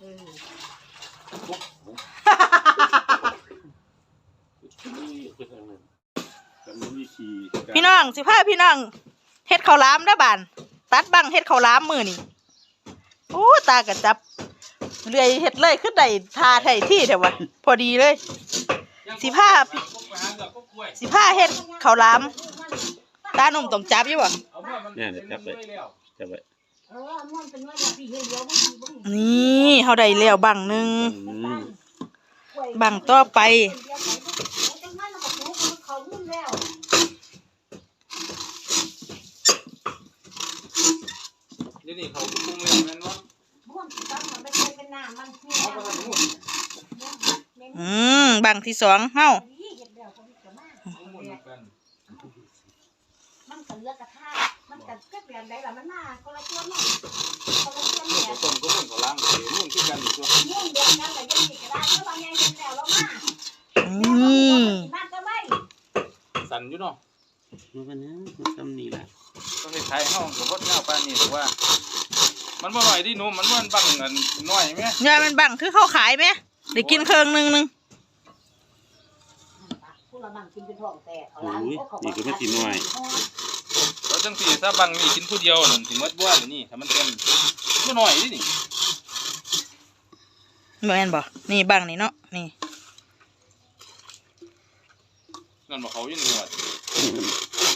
พี่น้องสิพาพี่น้องเฮ็ดข้าวหลามเด้อบาน ตัดบังเฮ็ดข้าวหลามมื้อนี่โอ้ตากระจับเลื่อยเฮ็ดเลยคือได้ทาไทยที่แท้วะพอดีเลย สิพาพี่สิพาเฮ็ดข้าวหลามตาหนุ่มต้องจับอยู่บ่เนี่ยเดี๋ยวจับไปจับไป เออมันเป็นว่าอย่างพี่เดียวบ่มีบ่มีนี่เฮาได้แล้วบังหนึงอืมบังต่อไปเดียวไปเอาจังนั้นแล้วก็ปลูกมันเขามุ่นแล้วเดี๋ยวนี้เขาปรุงแล้วแม่นบ่ม่วนสิตั้งมันไม่ใช่เป็นน้ำมันนี่เอาไปทำหมดอืมบังที่สองเฮา นี่เฮ็ดแล้วก็มีกระมา ปรุงหมดกัน มันก็เลือกกระทะมันก็เก็บแบบใดล่ะมันมาคนละส่วนเนาะคนละส่วนเนี่ยก็ต้มก็มุ่นก็ล้างเสียมุ่นคือกันอยู่ตัวมุ่งเดียวกันแต่ยังมีกระดาษแล้วบางอย่างเฮ็ดแล้วแล้วมาอืมมันก็ไม่สั่นอยู่เนาะมันเป็นยังมันทำนี่แหละก็เฮ็ดไทยเฮาก็บ่ยาวปานนี้แต่ว่า มันบ่น้อยดิหนูมันมันบังกันน้อยแม่ยายมันบังคือเขาขายไหมได้กินเครื่องหนึงหนึงผู้ละบังกินเป็นท้องแตกเอาโอ้ล้างยเอาเขานี่ก็ไม่ตีน้อย จังซี่ถ้าบังนี่กินผู้เดียวนั่นสิหมดบ่อยู่นี่ถ้ามันเต็มบ่น้อยดินี่บ่แม่นบ่นี่บังนี่เนาะนี่นั่นบ่เขาอยู่นี่ว่า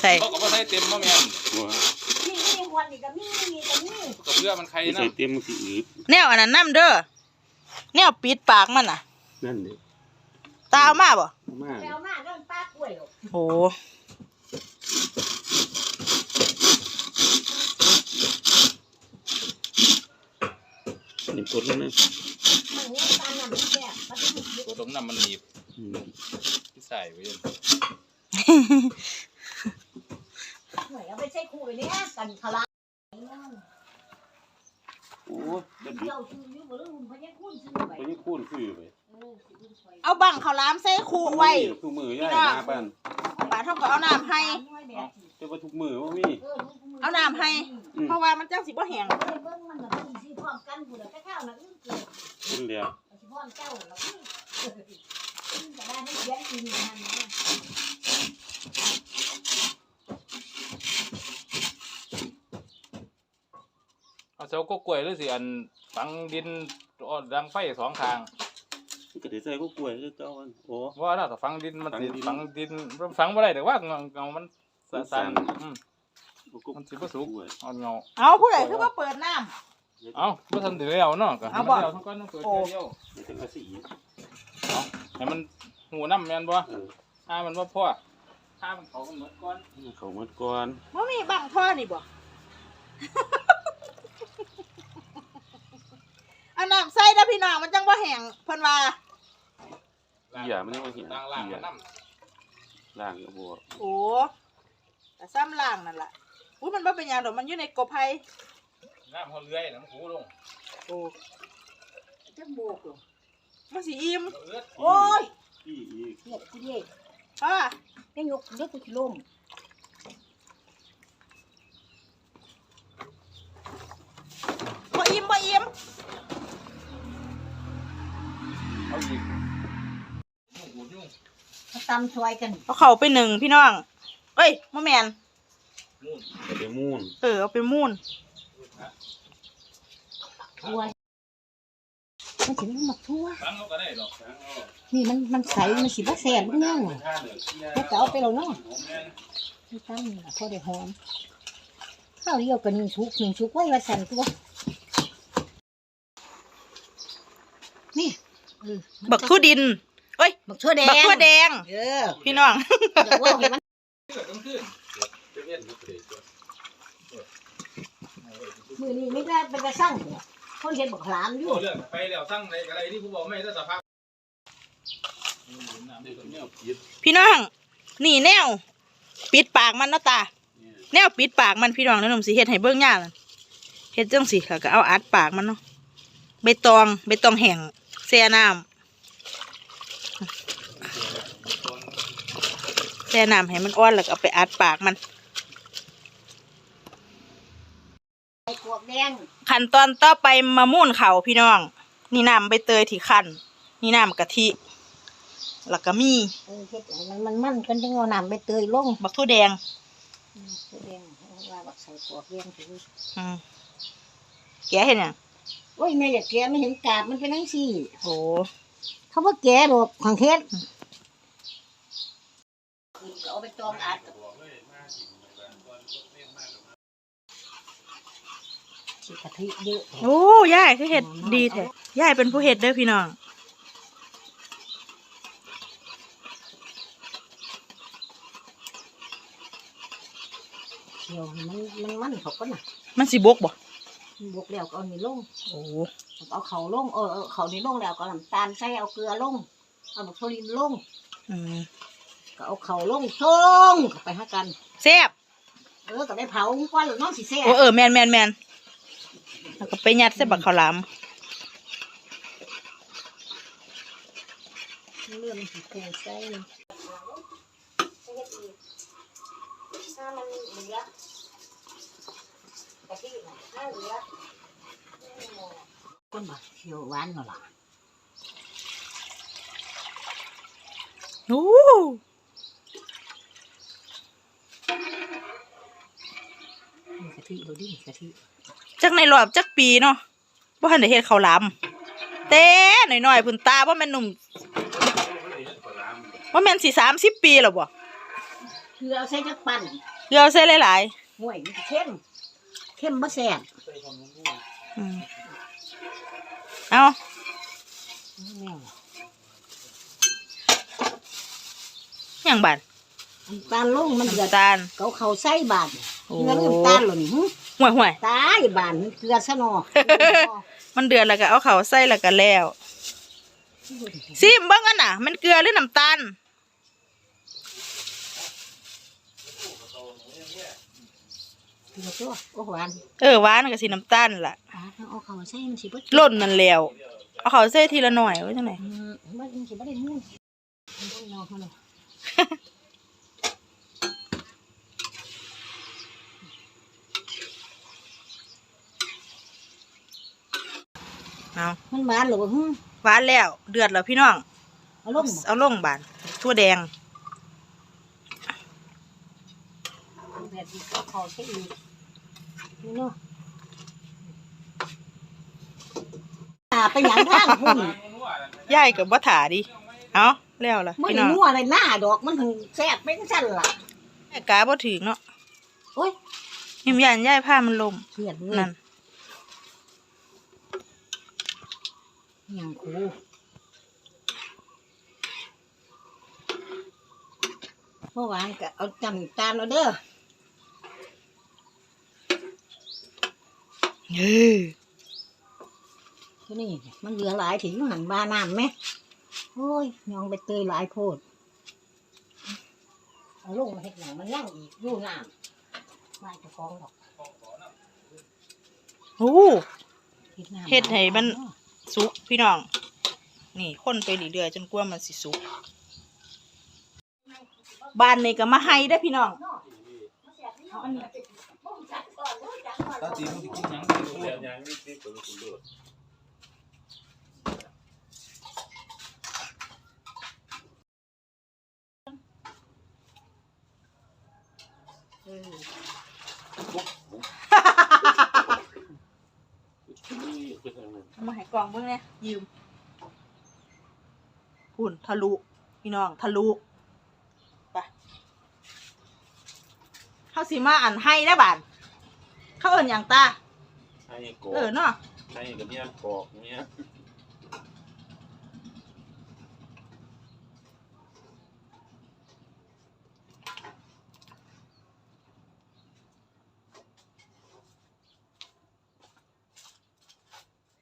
ใส่เขาก็บ่ใส่เต็มบ่แม่นหัวนี่นี่วันนี้ก็มีนี่ก็มีก็เพื่อมันใครไม่นะใส่เต็มมันสิอืดแนวอันนั้นน้ำเด้อแนวปิดปากมันน่ะ นั่นเด้ตาเอามาบ่มากแล้วมาก็ป้ากล้วยหรอกโอ้ นี่ปวดแล้นเนี่ยตามน้ำมันแซ่บมันจะตัวตรงนั้นมันหนีบอืมที่ใส่ไว้อยู่หน่อยเอาไปใช้คู่ไปเนี่ยกันทะลักโอ้ยเด็ดดิเจ้าชื่ออยู่บ่รู้พญาคุณชื่อไปตัวนี้คูนคือไปเออสิคุณช่วยเอาบังข้าวหลามใส่คู่ไว้ทุกมือย่ายมาปันบาดเท่าก็เอาน้ำให้ เจะว่าทุกมือว่ามี เอาน้ำให้ อืม เพราะว่ามันจังสิบ่แห้งเบิ่งมันก็สิสิพร้อมกันพุ่นน่ะแต่ข้าวน่ะอื้อเกิดเป็นแล้วสิพร้อมเจ้าแล้วอื้อจะได้ให้เขียนกินกันนะเอาเสาก็กล้วยหรือสิอันฝังดินอ้อดังไฟสองข้างมันก็ได้ใส่ก็กล้วยคือเก่าอันโอ้ ว่าถ้าฝังดินมันสิฝัฝังงดิดินนฝังบ่ได้แต่ว่าเงาเงามันสั่สั่นนๆอืมบ่ก็ มันสิบ่สุกกล้วยเอาเงาเอาผู้ใดคือว่าเปิดน้ำ เอาบ่ทันได้แล้วเนาะก็ให้เอามันบ่แล้วทั้งก้อนทั้งเกิดโอ้เดียวมันเป็นภาษีให้มันหูน้ำแม่นบ่เออถ้ามันบ่พอถ้ามันเขาก็หมดก่อนเขาหมดก่อนบ่มีบังท่อนี่บ่ เอาน้ำใส่นะพี่น้องมันจังบ่แห้งเพิ่นว่าอย่ามันยังบ่เห็นล่างล่างมันน้ล่างก็บ่โอ้แต่ซ้ำล่างนั่นล่ะ อุ้ยมันบ่เป็นหยังดอกมันอยู่ในกอไผ่ำน้ำเขาเลื้อยน้ำหูลงโอ้จะโบกเหรอมันสิอิ่มเอาเอื้อโอ้ยพี่อีกเฮ็ดสิเฮ็ดอ่ายังยกเด็กกูสิล้มบ่อิ่มบ่อิ่มเอาอีกยุ่งหูยุ่ง มาตำช่วยกัน เอาเข้าไปหนึ่งพี่น้องเอ้ยบ่แม่น นู่นก็ได้มูนเออเอาไปมูนทั่วมันสิมันมักทั่วฟังเขาก็ได้ดอกฟังเอานี่มันมันใสมันสิบ่แซ่บบ่แน่นถ้าเหลือเที่ยแล้วก็เอาไปแล้วเนาะผมแม่นนี่ตั้งนี่ล่ะพอได้หอมข้าวเดียวกันนี่ชุกหนึ่งชุกไว้ว่าสั่นตัวนี่เออบักทั่วดินเอ้ย บักทั่วแดงบักทั่วแดง เออพี่น้อง เดี๋ยวว่าให้มัน เกิดต้องขึ้น นี่ยมือนี้ไม่ได้เป็นกระสั่งเนี่ยคนเห็นบักหลามอยู่ โอ้เรื่องไปแล้วสั่งในอะไรที่ผู้บอกไม่ได้สภาพนี่ก็แนวปิดพี่น้อง นี่แนว ปิดปากมันเนาะตา เนี่ยแนวปิดปากมันพี่น้องเดี๋ยวหนุ่มสิเฮ็ดให้เบิ่งย่านั่นเฮ็ดจังสิแล้วก็เอาอัดปากมันเนาะใบตองใบตองแห้งแช่น้ำแช่น้ำให้มันอ่อนแล้วก็เอาไปอัดปากมัน ไอ้กวกแดงขั้นตอนต่อไปมามุ่นเขาพี่น้อง นี่น้ำใบเตยที่คั่นนี่น้ำกะทิ แล้วก็มีเออเฮ็ดให้มันมันมันกันจังเอาน้ำไปเตยลงบักทั่วแดงอืมแสดงว่าบักใส่ปอกเลี้ยงถึงอืมแกะเห็นยังโอ้ยแม่อยากแกะไม่เห็นกาบมันเป็นจังซี่โอ้เขาบ่แกะหรอกของเฮ็ดก็เอาไปจองอัด สิกะทิเยอะโอ้ยายคือเห็ดดีแท้ยายเป็นผู้เห็ดเด้อพี่น้องเดี๋ยวให้มันมันมันเขาก็น่ะมันสิบกบ่บวกแล้วก็เอานี่ลงโอ้เอาเขาลงเออเออเขานี่ลงแล้วก็น้ำตาลใส่เอาเกลือลงเอาบักโซลินลงอืมก็เอาเขาลงส่งเข้าไปหากันแซ่บเออก็ได้เผาก้อนหรือน้องสิแซ่โอ้เออแมนแมนแมน แล้วก็ไปยัดใส่บักข้าวหลามเรื่องสิแซ่ใส่ถ้ามันเหลือกะทิถ้าเหลือก้นบ่เขียวหวานเนาะล่ะโอ้นี่กะทิดูดิกะทิ จักในรอบจักปีเนาะบ่ทันได้เฮ็ดข้าวหลามแต่น้อยๆพุ่นตาบ่แม่นหนุ่มบ่แม่นสิ30 ปีแล้วบ่คือเอาใส่จักปั่นเดี๋ยวเอาใส่หลายห่วยมันสิเข้มเข้มบ่แซ่บๆอืมเอาแม่หยังบาดน้ำตาลลงมันเดือดน้ำตาล เขาเขาใส่บาดโอ้เกลือน้ำตาลหล่นหึ ห่วยห่วยตายบานมันเกลือซะหนอมันเดือดแล้วก็เอาข้าวใส่แล้วก็แล้วซิมเบิ่งกันน่ะ มันเกลือหรือน้ำตาลเกลือตัวโอ้หวานเออหวานก็สิน้ำตาลล่ะอ่าเอาเขาใส่มันสิบ่ล่นนั่นแล้วเอาข้าวใส่ทีละหน่อยไว้จังไดอืมมันสิบ่ได้มุ่นมันต้องนอกมัน เลยเอามันหวานเหรอบ่หึหวานแล้วเดือดแล้วพี่น้อง เอาลงบ่เอาลงบานทั่วแดงแบบนี้เอาเขาใส่อีกนี่เนาะอ่าไปหยังทางพุ่นยายกับบ่ถาดิเอาแล้วล่ะมันพี่น้องนัวอะไรหน้าดอกมันถึงแซ่บเป็นสั่นล่ะแม่กาบ่ถึงเนาะโอ้ยยิมยานยายผ้ามันลมเครียดเลย นั่น หยังครูเมื่อวานก็เอาจำตาลเอาเด้อเออทีนี่มันเหลือหลายถึงหันบาน้ำไหมโอ้ยยองไปเตยหลายโพดเอาลงมาเห็ดหนังมันยั่งอีกอยู่น้ำไม่จะฟ้องดอกโอ้เห็ดน้ำเฮ็ดให้มัน สุกพี่น้อง นี่คนไปเรื่อยๆจนกว่ามันสิสุกบ้านนี้ก็มาให้ได้พี่น้องอาอันนี้ตาตีมันกินหยังเรียนยังนี่สิเป็นคุณเลิศเออ นี่คือทางนั้น เอามาให้กล่องเบิ่งเนี่ยยืมพุ่นทะลุพี่น้องทะลุไปเขาสิมาอันให้ได้อบานเขาเอิ้นหยังตาให้กอเออเนาะให้กับเนี้ยกอกเนี้ย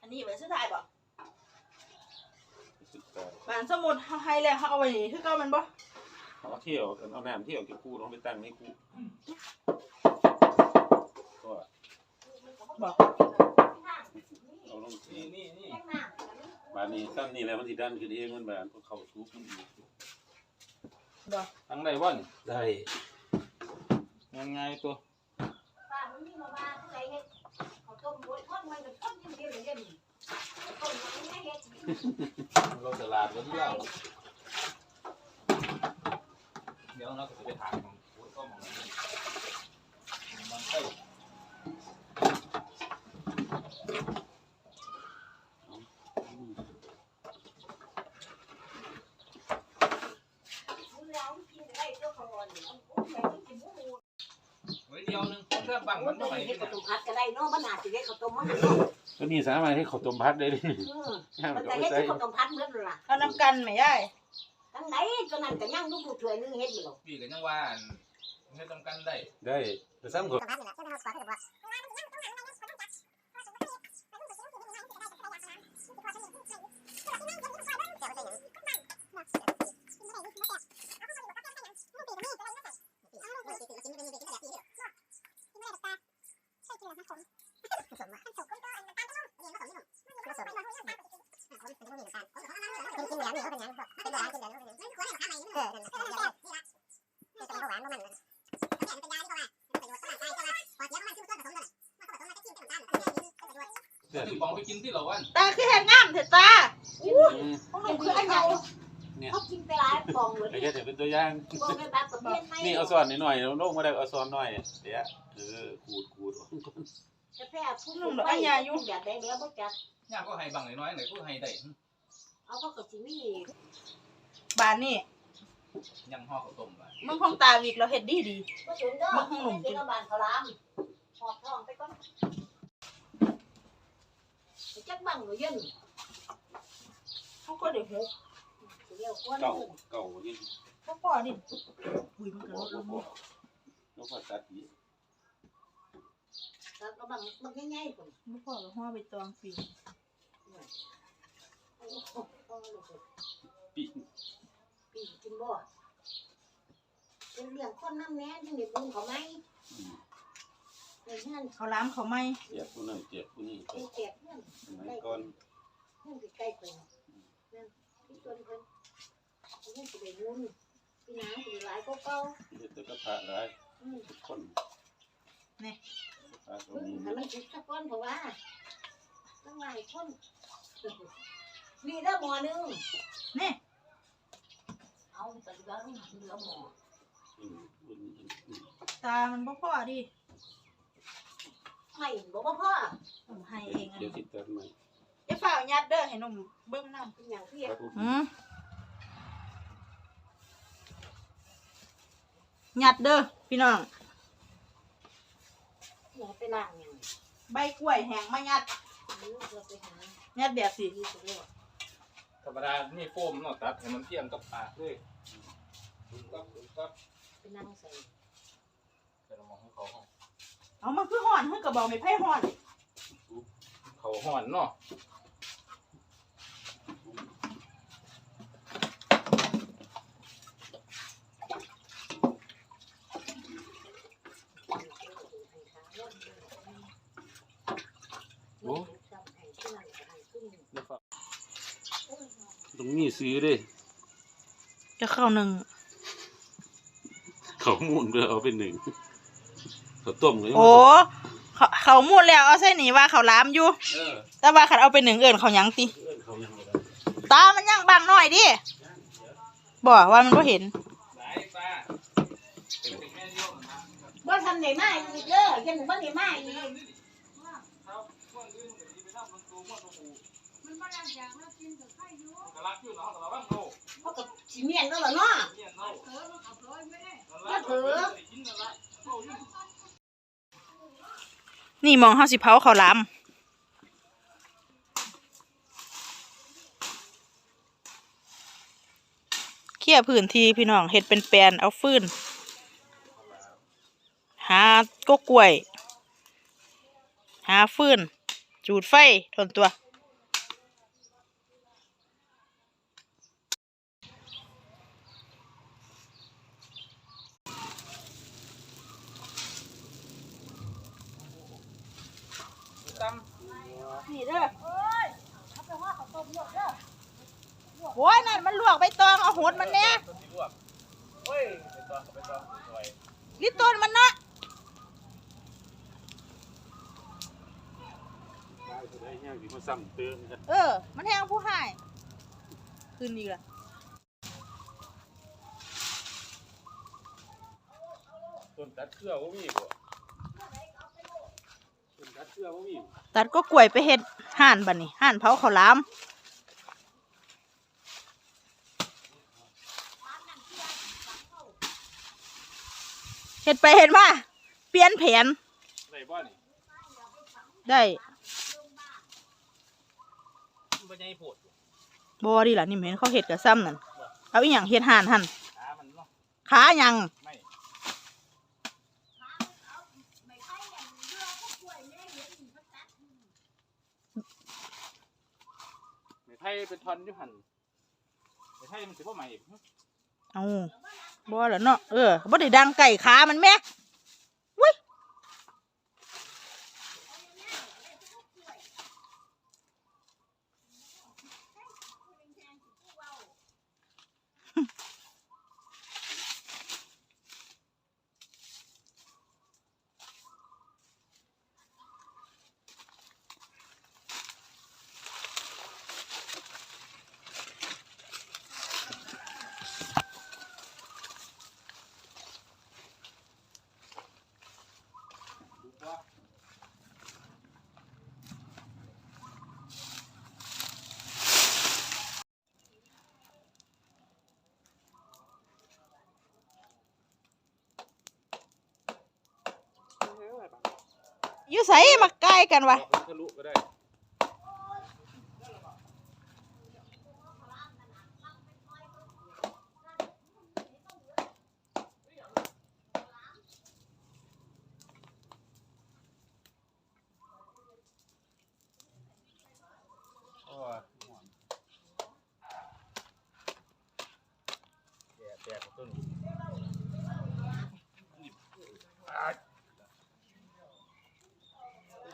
อันนี้ไว้สุดท้ายบ่ สุดท้ายบานสมุดเขาให้แล้วเขาเอาไว้นี่คือเก่ามันบ่เอาเที่ยวเอาน้ำเที่ยวเก็บคู่ต้องไปตั้งในคู่ก็บอกเอาลงสีนี่นี่บานนี้ตั้งนี่แล้วมันสิดันขึ้นเองมันบานก็เข้าซุกมันอีกบอกทั้งได้บ่นได้ง่ายๆตัว เราจะลาดกันที่เราเดี๋ยวเราก็จะไปถามของผู้ก็มองมันใช่ไว้เดียวหนึงเพื่อบังมันมันไม่ไม่ไหวเฮ็ดเนี่ข้าวยต้มผัดก็ได้เนาะมันอาจสิได้ข้าวต้มมัน เนาะก็นี่สามารถให้ข้าวต้มพัดได้ดิเออห้ามมันก็จะเอาเฮ็ดใส่ข้าวต้มผัดเหมือนล่ะเอาน้ำกันไหมยายทั้งไหนตัวนั้นก็ยังลูกผู้ช่วยนึงเฮ็ดอยู่หรอกพี่ก็ยังว่าเฮ็ดทำกันได้ ได้แต่ซ้ำก็ เดี๋ยวถึงปองไป กินที่เราวันตาคือเห็นงามเถอะตาอืมของหนูคืออันใหญ่เขากินไปหลายกล่องเลยไอ้เฮ็ดให้เป็นตัวอย่างบ่ได้แบบประเภทไหนนี่เอาซ้อนหน่อยๆแล้วลงมาได้เอาซ้อนหน่อยเดี๋ยวเออขูดขูดจะแพ้ผู้สูงวัยอยู่แบบใดแล้วบ่จักย่าก็ให้บังน้อยๆหน่อยก็ให้ได้เอาก็ก็สิมีบานนี่ยังห่อข้าวต้มไปมึงของตาวิกเราเฮ็ดดีดีบ่สนเด้อกินบ้านเขาลามหอบท้องไปก่อน จักบังบ่เย็นเขาก็เดี๋ยวหกสิเรียกคนเก่าเก่านี่เขาพอดิอุ้ยมันก็ลดลงหมดแเป็นเรื่องคนน้ำเขาไหมอืมในงานเขาล้ามเขาไม่เจ็บผู้นั้นเจ็บผู้นี้เป็นแจกเงินสมัยก่อนเงินใกล้ๆเนนั่นที่ตัวเพิ่นเงินสิได้บุญพี่นางสิได้หลายกว่าเก่าเฮ็ดแต่ก็พระหลายทุกคนพระตรงนี้ให้มันคิดสักคนเพราะว่าตั้งหลายคนมีเด้อหมอนึงนี่เอาแต่เหลือเหลือหมอตามันบ่พอดิ ไม่บอกว่าพ่อผมให้เองอันเดี๋ยวนี้สิตัดใหม่จะฝ่าวยัดเด้อให้หนุ่มเบิ้งน้เป็นอย่างที่ครับผมำอืมยัดเด้อพี่น้องหมอไปล้างอย่างใบกล้วยแห้งมายัดนี้เราไปหายัดแบบสิที่สุดแล้วธรรมดามีโฟมเนาะตัดให้มันเทียมกับปากเลยครับครับไปนั่งใส่ เดี๋ยวเรามองให้เขาห้อง เอามันคือห่อนเพิ่นก็บอกไม่ไพ่ห่อนเขาห่อนเนาะโอ้ตรงนี้ซื้อเด้จะเข้าหนึ่ง เขามูนเพื่อเอาเป็นหนึ่งเขาต้มเลยโอ้เขาเขาหมูดแล้วเอาใส่หนีว่าเขาล้ามอยู่ เออแต่ว่าขัดเอาไปหนึ่งเอิญเขาหยังติ เอิ้นเขายังบ่ได้ตา มันยังบางหน่อยดิบอกว่ามันก็เห็นสายปลาเป็นแม่เดียวนะว่าทำไหนมาอีกเด้อยังบ่ได้มาอีกครับม่วนยืนกับที่ไปทำมันตูม่วนตูมันมาดังจากมากินกับไข่อยู่กะลักอยู่เนาะกะลักบ้างโลเขาก็สิเมียนแล้วล่ะเนาะเนี่ยเนาะก็เถอะกิ นี่มองเฮาสิเผาเขาลำเขี่ยร์พื้นที่พี่น้องเห็ดเป็นแปลนเอาฟืนหาก็กล้วย หาฟืน จูดไฟทนตัว ต นี่เด้อโอ้ยเอาไปว่าเขาต้มลวกเด้อ โอ้ยนั่นมันลวกใบตองเอาหดมันเนี่ยำตัวที่ลวกเฮ้ยไปตัวไปตัวสวยลิต้นมันเนาะหายผู้ใดแห้งสิมาซ้ำเติมกันเออ มันแห้งผู้ให้คืนอีกละต้นตัดเครือบ่มีบ่ต้นตัดเครือบ่มีตัดก็กล้วยไปเฮ็ดห่านบัดนี้ห่านเผาข้าวหลาม เฮ็ดไปเฮ็ดมาเปลี่ยนแผนได้บ่นี่ได้มันบ่ใหญ่โพดบ่ดีล่ะนี่เห็นเขาเฮ็ดกับซ้ำนั่นเอาอีหยังเฮ็ดห่านหั่นขามันเนาะขาหยังไม่ไม่ไผเป็นท่อนอยู่หั่นไม่ไผมันสิบ่ใหม่อีกเอา บ่ล่ะเนาะเออบ่ได้ดังไก่ขามันแม่ อยู่ใสมาใกล้กันวะ ทะลุก็ได้ โอ้ยห่วงแก่แก่ของต้นอ่า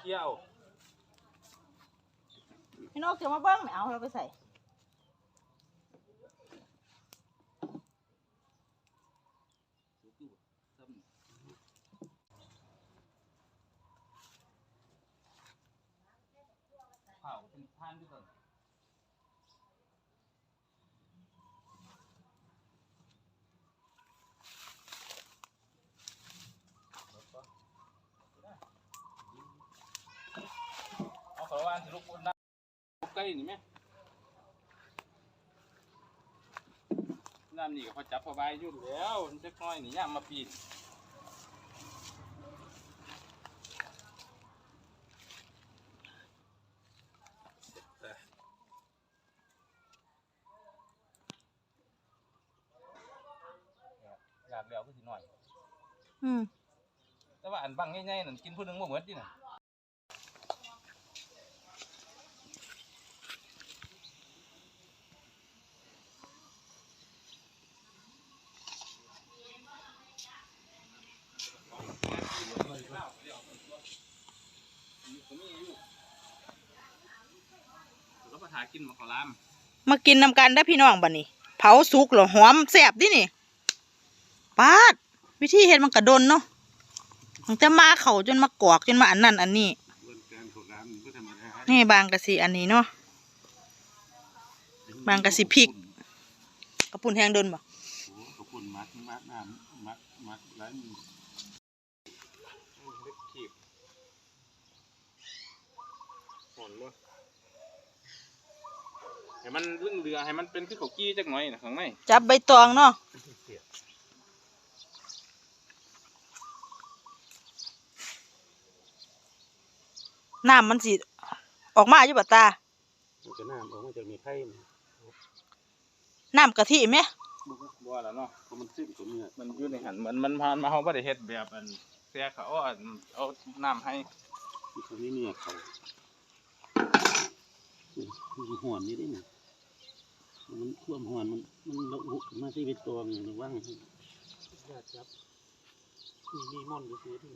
เที่ยว พี่ นกจะมาเบิ่งไม่เอาเราไปใส่เผาเป็นท่านด้วยก่อนเอาขอวานสิลูกคนนะลูกใกล้ นี่ไหมน้ำนี่ก็พอจับพอใบอยู่แล้วมันจะน้อยนี่ย่ามมาปีนอยากแล้วก็สิหน่อย อืมแต่ว่าอันบังง่ายๆนั่นกินผู้หนึงบ่เหมือนดิน่ะ แล้วก็หากินมาขอลาม มากินนำกันได้พี่น้องบัดนี้เผาสุกเหรอหอมแซ่บดินี่ปาด วิธีเฮ็ดมันกระดนเนาะมันจะมาเข่าจนมากอกจนมาอันนั้นอันนี้เรื่องการขอลามนี่ก็ธรรมดานี่บางกะสิอันนี้เนาะบางกะสิพริกกระปุ่นแห้งดนบ่โอ้ขอบคุณมัดมัดน้ำมัดมัดแล้วมีเล็กขีบห่อนบ่ ให้มันเรื่องเรือให้มันเป็นคือเขากี้จักหน่อยนะข้างในจับใบตองเนาะน้ำมันสิออกมาอยู่บ่ตามันจะน้ำออกมาจากมีไข่นี่น้ำกะทิไหมบ่บ่แล้วเนาะเพราะมันซึมกับเนื้อมันอยู่ในหันมันมันผ่านมาเฮาบ่ได้เฮ็ดแบบอันเสียเขาเอาอันเอาน้ำให้เขามีเนื้อเขามันห่อนนี่ได้น่ะ มันท่วมหอนมันมันระอุมาที่เป็นตัวอย่างระวังให้ญากครับมีมีม่อนอยู่ซื้อที่